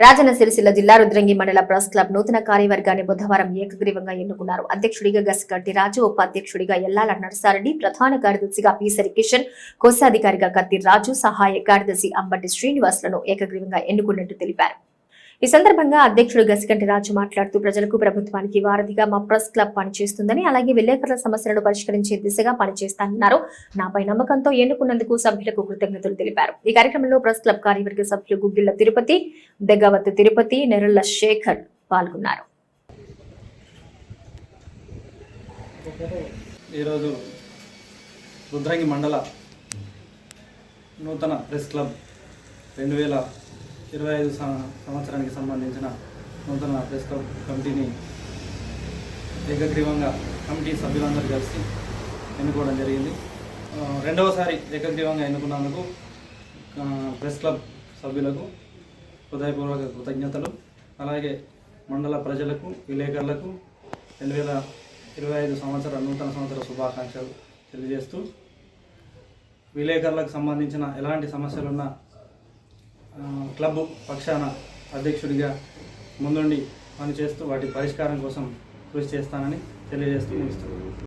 రాజన్న సిరిసిల్ల జిల్లా రుద్రంగి మండల press club నూతన కార్యవర్గాన్ని బుధవారం ఏకగ్రీవంగా ఎన్నుకున్నారు. అధ్యక్షుడిగా గసిగడ్డి రాజు ఉపాధ్యక్షుడిగా ఎల్లాల నరసారెడ్డి ప్రధాన కార్యదర్శిగా పీసరి కిషన్ కోశాధికారిగా కత్తి రాజు సహాయ కార్యదర్శి అంబటి శ్రీనివాసులను ఏకగ్రీవంగా ఎన్నుకున్నట్టు తెలిపారు. ఈ సందర్భంగా అధ్యక్షుడు గసిగంటి రాజు మాట్లాడుతూ ప్రజలకు ప్రభుత్వానికి వారధిగా మా ప్రెస్ క్లబ్ పనిచేస్తుందని అలాగే విలేకరుల సమస్యలను పరిష్కరించే దిశగా పనిచేస్తానన్నారు. నాపై నమ్మకంతో ఎన్నుకున్నందుకు సభ్యులకు కృతజ్ఞతలు తెలిపారు. ఈ కార్యక్రమంలో ప్రెస్ క్లబ్ కార్యవర్గ సభ్యులు గుగ్గిళ్ళ తిరుపతి దగ్గవత్ తిరుపతి నెరళ్ళ శేఖర్ పాల్గొన్నారు. ఈరోజు రుద్రంగి మండల నూతన ప్రెస్ క్లబ్ రెండు వేల ఇరవై ఐదు సంవత్సరానికి సంబంధించిన నూతన ప్రెస్ క్లబ్ కమిటీని ఏకగ్రీవంగా కమిటీ సభ్యులందరూ కలిసి ఎన్నుకోవడం జరిగింది. రెండవసారి ఏకగ్రీవంగా ఎన్నుకున్నందుకు ప్రెస్ క్లబ్ సభ్యులకు హృదయపూర్వక కృతజ్ఞతలు. అలాగే మండల ప్రజలకు విలేకరులకు రెండు వేల ఇరవై ఐదు సంవత్సర నూతన సంవత్సర శుభాకాంక్షలు తెలియజేస్తూ విలేకరులకు సంబంధించిన ఎలాంటి సమస్యలున్నా క్లబ్ పక్షాన అధ్యక్షుడిగా ముందుండి పనిచేస్తూ వాటి పరిష్కారం కోసం కృషి చేస్తానని తెలియజేస్తూ ముగిస్తున్నాను.